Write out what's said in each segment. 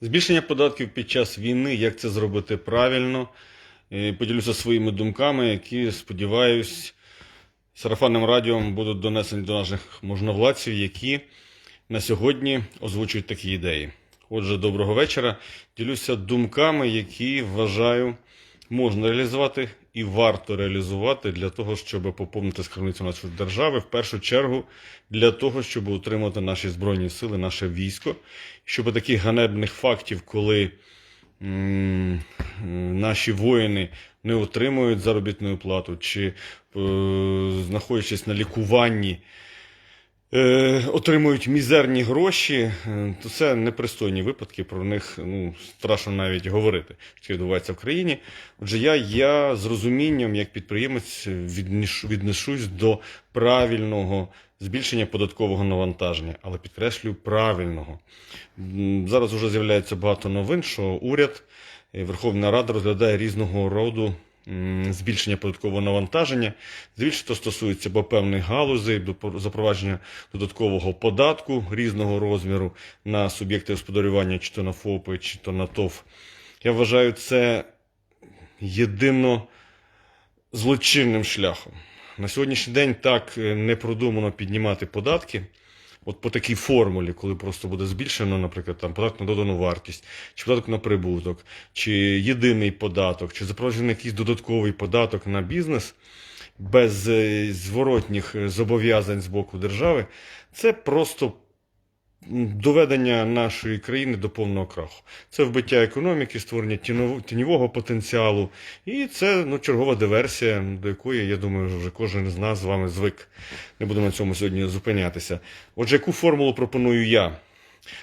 Збільшення податків під час війни, як це зробити правильно. Поділюся своїми думками, які, сподіваюсь, сарафанним радіо будуть донесені до наших можновладців, які на сьогодні озвучують такі ідеї. Отже, доброго вечора. Ділюся думками, які вважаю можна реалізувати і варто реалізувати для того, щоб поповнити скарбницю нашої держави, в першу чергу для того, щоб утримати наші збройні сили, наше військо, щоб таких ганебних фактів, коли наші воїни не отримують заробітну плату, чи е, знаходячись на лікуванні, отримують мізерні гроші, е, то це непристойні випадки, про них ну, страшно навіть говорити, що відбувається в країні. Отже, я, я з розумінням, як підприємець, віднесусь до правильного збільшення податкового навантаження, але підкреслюю правильного. Зараз вже з'являється багато новин, що уряд, е, Верховна Рада розглядає різного роду збільшення податкового навантаження. Здебільшого стосується або певних галузей, запровадження додаткового податку різного розміру на суб'єкти господарювання, чи то на ФОПи, чи то на ТОВ. Я вважаю це єдино злочинним шляхом. На сьогоднішній день так е, не продумано піднімати податки. От по такій формулі, коли просто буде збільшено, наприклад, там податок на додану вартість, чи податок на прибуток, чи єдиний податок, чи запроваджений якийсь додатковий податок на бізнес без е, зворотніх е, зобов'язань з боку держави, це просто доведення нашої країни до повного краху. Це вбиття економіки, створення тіньового потенціалу, і це ну, чергова диверсія, до якої, я думаю, вже кожен з нас з вами звик. Не будемо на цьому сьогодні зупинятися. Отже, яку формулу пропоную я?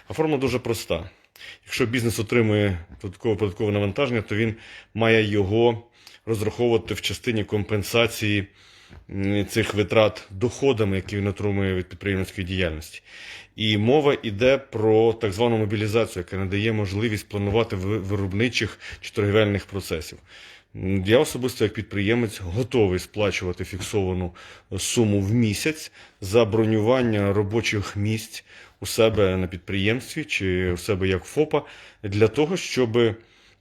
А формула дуже проста. Якщо бізнес отримує додаткове податкове навантаження, то він має його розраховувати в частині компенсації цих витрат доходами, які він отримує від підприємницької діяльності. І мова йде про так звану мобілізацію, яка надає можливість планувати виробничих чи торгівельних процесів. Я особисто, як підприємець, готовий сплачувати фіксовану суму в місяць за бронювання робочих місць у себе на підприємстві чи у себе як ФОПа для того, щоб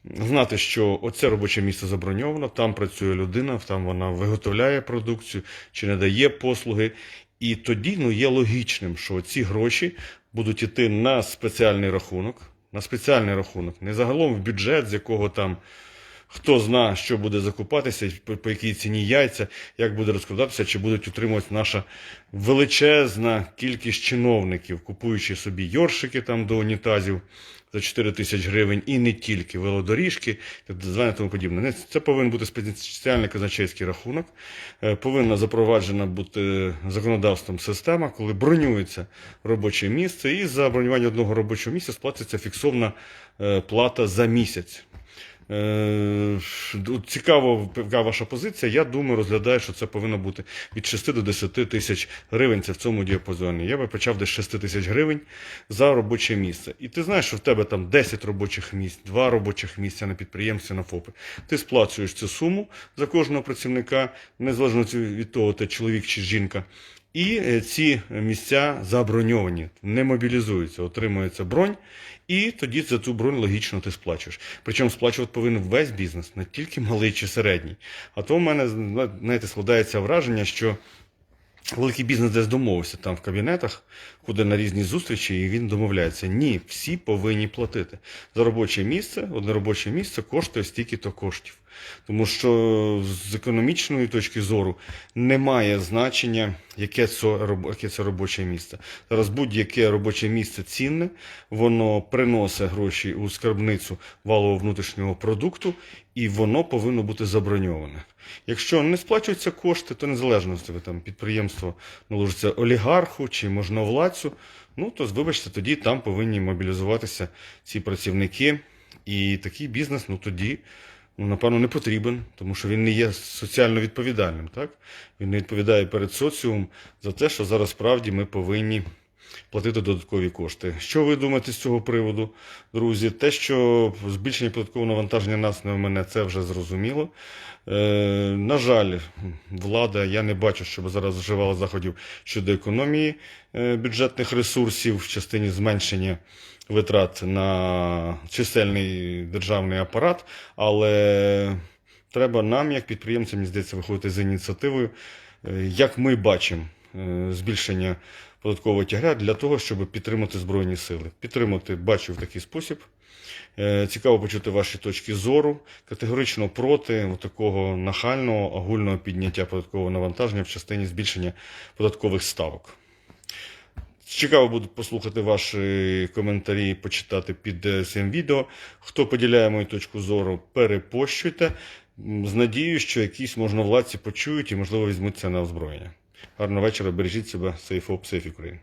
знати, що оце робоче місце заброньовано, там працює людина, там вона виготовляє продукцію чи надає послуги. І тоді ну, є логічним, що ці гроші будуть йти на спеціальний рахунок, на спеціальний рахунок, не загалом в бюджет, з якого там хто зна, що буде закупатися, по, якій ціні яйця, як буде розкладатися, чи будуть утримувати наша величезна кількість чиновників, купуючи собі йоршики там до унітазів за 4 тисяч гривень, і не тільки велодоріжки, зване тому подібне. Це повинен бути спеціальний казначейський рахунок. Е, Повинна запроваджена бути законодавством система, коли бронюється робоче місце, і за бронювання одного робочого місця сплатиться фіксована е, плата за місяць. Е, Цікаво, яка ваша позиція. Я думаю, розглядаю, що це повинно бути від 6 до 10 тисяч гривень. Це в цьому діапазоні. Я би почав десь 6 тисяч гривень за робоче місце. І ти знаєш, що в тебе там 10 робочих місць, 2 робочих місця на підприємстві, на ФОПи. Ти сплачуєш цю суму за кожного працівника, незалежно від того, ти чоловік чи жінка. І е, ці місця заброньовані, не мобілізуються, отримується бронь, і тоді за цю бронь логічно ти сплачуєш. Причому сплачувати повинен весь бізнес, не тільки малий чи середній. А то в мене знаєте, складається враження, що великий бізнес десь домовився там в кабінетах, ходить на різні зустрічі, і він домовляється. Ні, всі повинні платити. За робоче місце, одне робоче місце коштує стільки-то коштів. Тому що з економічної точки зору немає значення, яке це, яке це робоче місце. Зараз будь-яке робоче місце цінне, воно приносить гроші у скарбницю валового внутрішнього продукту, і воно повинно бути заброньоване. Якщо не сплачуються кошти, то незалежно з там підприємство належиться олігарху чи можновладцю, ну то вибачте, тоді там повинні мобілізуватися ці працівники. І такий бізнес, ну тоді, ну, напевно, не потрібен, тому що він не є соціально відповідальним. Так? Він не відповідає перед соціумом за те, що зараз справді ми повинні платити додаткові кошти. Що ви думаєте з цього приводу, друзі? Те, що збільшення податкового навантаження нас в мене, це вже зрозуміло. Е, на жаль, влада, я не бачу, щоб зараз вживала заходів щодо економії е, бюджетних ресурсів в частині зменшення витрат на чисельний державний апарат, але треба нам, як підприємцям, здається, виходити з ініціативою, е, як ми бачимо збільшення податкового тягля для того, щоб підтримати Збройні сили. Підтримати бачу в такий спосіб. Е, Цікаво почути ваші точки зору. Категорично проти такого нахального огульного підняття податкового навантаження в частині збільшення податкових ставок. Цікаво буде послухати ваші коментарі почитати під е, цим відео. Хто поділяє мою точку зору, перепощуйте. З надією, що якісь можновладці почують і, можливо, візьмуть це на озброєння. Гарного вечора, бережіть себе, Safe Up, Safe Ukraine.